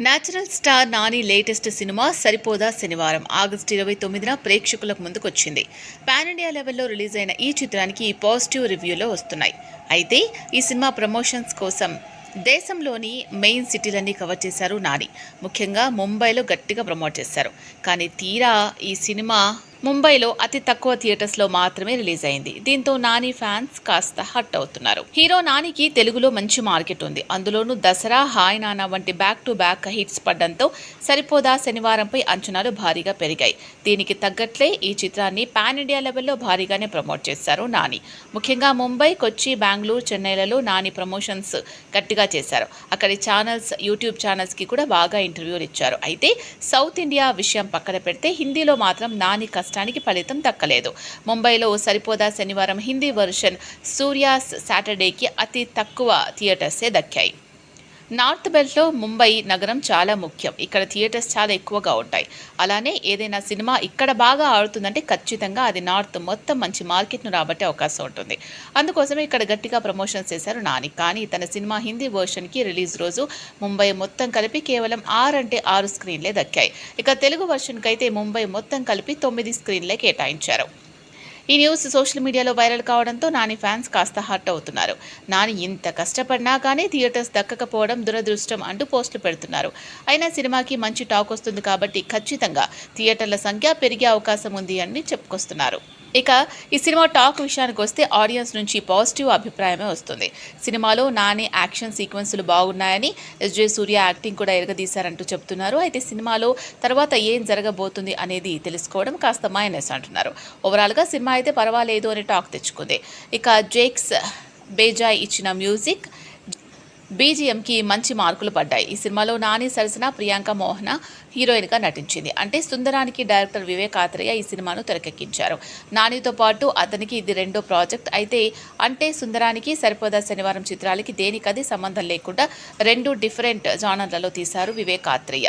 Natural star Nani latest cinema Saripodhaa Sanivaaram August ఇరవై తొమ్మిదిన ప్రేక్షకులకు ముందుకొచ్చింది. పాన్ ఇండియా లెవెల్లో రిలీజ్ అయిన ఈ చిత్రానికి పాజిటివ్ రివ్యూలో వస్తున్నాయి. అయితే ఈ సినిమా ప్రమోషన్స్ కోసం దేశంలోని మెయిన్ సిటీలన్నీ కవర్ చేశారు నాని. ముఖ్యంగా ముంబైలో గట్టిగా ప్రమోట్ చేశారు. కానీ తీరా ఈ సినిమా ముంబైలో అతి తక్కువ థియేటర్స్లో మాత్రమే రిలీజ్ అయింది. దీంతో నాని ఫ్యాన్స్ కాస్త హట్ అవుతున్నారు. హీరో నానికి తెలుగులో మంచి మార్కెట్ ఉంది. అందులోనూ దసరా హాయ్ నానా వంటి బ్యాక్ టు బ్యాక్ హిట్స్ పడడంతో సరిపోదా శనివారంపై అంచనాలు భారీగా పెరిగాయి. దీనికి తగ్గట్లే ఈ చిత్రాన్ని పాన్ ఇండియా లెవెల్లో భారీగానే ప్రమోట్ చేశారు నాని. ముఖ్యంగా ముంబై కొచ్చి బెంగళూరు చెన్నైలలో నాని ప్రమోషన్స్ గట్టిగా చేశారు. అక్కడి ఛానల్స్ యూట్యూబ్ ఛానల్స్కి కూడా బాగా ఇంటర్వ్యూలు ఇచ్చారు. అయితే సౌత్ ఇండియా విషయం పక్కన పెడితే హిందీలో మాత్రం నాని కష్టానికి ఫలితం దక్కలేదు. ముంబైలో సరిపోదా శనివారం హిందీ వర్షన్ సూర్యాస్ సాటర్డేకి అతి తక్కువ థియేటర్సే దక్కాయి. నార్త్ బెల్ట్లో ముంబై నగరం చాలా ముఖ్యం. ఇక్కడ థియేటర్స్ చాలా ఎక్కువగా ఉంటాయి. అలానే ఏదైనా సినిమా ఇక్కడ బాగా ఆడుతుందంటే ఖచ్చితంగా అది నార్త్ మొత్తం మంచి మార్కెట్ను రాబట్టే అవకాశం ఉంటుంది. అందుకోసమే ఇక్కడ గట్టిగా ప్రమోషన్స్ చేశారు నాని. కానీ తన సినిమా హిందీ వర్షన్కి రిలీజ్ రోజు ముంబై మొత్తం కలిపి కేవలం ఆరు అంటే ఆరు స్క్రీన్లే దక్కాయి. ఇక తెలుగు వర్షన్కి అయితే ముంబై మొత్తం కలిపి తొమ్మిది స్క్రీన్లే కేటాయించారు. ఈ న్యూస్ సోషల్ మీడియాలో వైరల్ కావడంతో నాని ఫ్యాన్స్ కాస్త హర్ట్ అవుతున్నారు. నాని ఇంత కష్టపడినా కానీ థియేటర్స్ దక్కకపోవడం దురదృష్టం అంటూ పోస్టులు పెడుతున్నారు. అయినా సినిమాకి మంచి టాక్ వస్తుంది కాబట్టి ఖచ్చితంగా థియేటర్ల సంఖ్య పెరిగే అవకాశం ఉంది అని చెప్పుకొస్తున్నారు. ఇక ఈ సినిమా టాక్ విషయానికి వస్తే ఆడియన్స్ నుంచి పాజిటివ్ అభిప్రాయమే వస్తుంది. సినిమాలో నాని యాక్షన్ సీక్వెన్సులు బాగున్నాయని ఎస్జే సూర్య యాక్టింగ్ కూడా ఎరగదీశారంటూ చెప్తున్నారు. అయితే సినిమాలో తర్వాత ఏం జరగబోతుంది అనేది తెలుసుకోవడం కాస్త మైనస్ అంటున్నారు. ఓవరాల్గా సినిమా అయితే పర్వాలేదు అని టాక్ తెచ్చుకుంది. ఇక జేక్స్ బేజాయ్ ఇచ్చిన మ్యూజిక్ బీజిఎంకి మంచి మార్కులు పడ్డాయి. ఈ సినిమాలో నాని సరసన ప్రియాంక మోహన హీరోయిన్గా నటించింది. అంటే సుందరానికి డైరెక్టర్ వివేక్ ఆత్రేయ ఈ సినిమాను తెరకెక్కించారు. నానితో పాటు అతనికి ఇది రెండో ప్రాజెక్ట్. అయితే అంటే సుందరానికి సరిపోదా శనివారం చిత్రాలకి దేనికది సంబంధం లేకుండా రెండు డిఫరెంట్ జానర్లలో తీశారు వివేక్ ఆత్రేయ.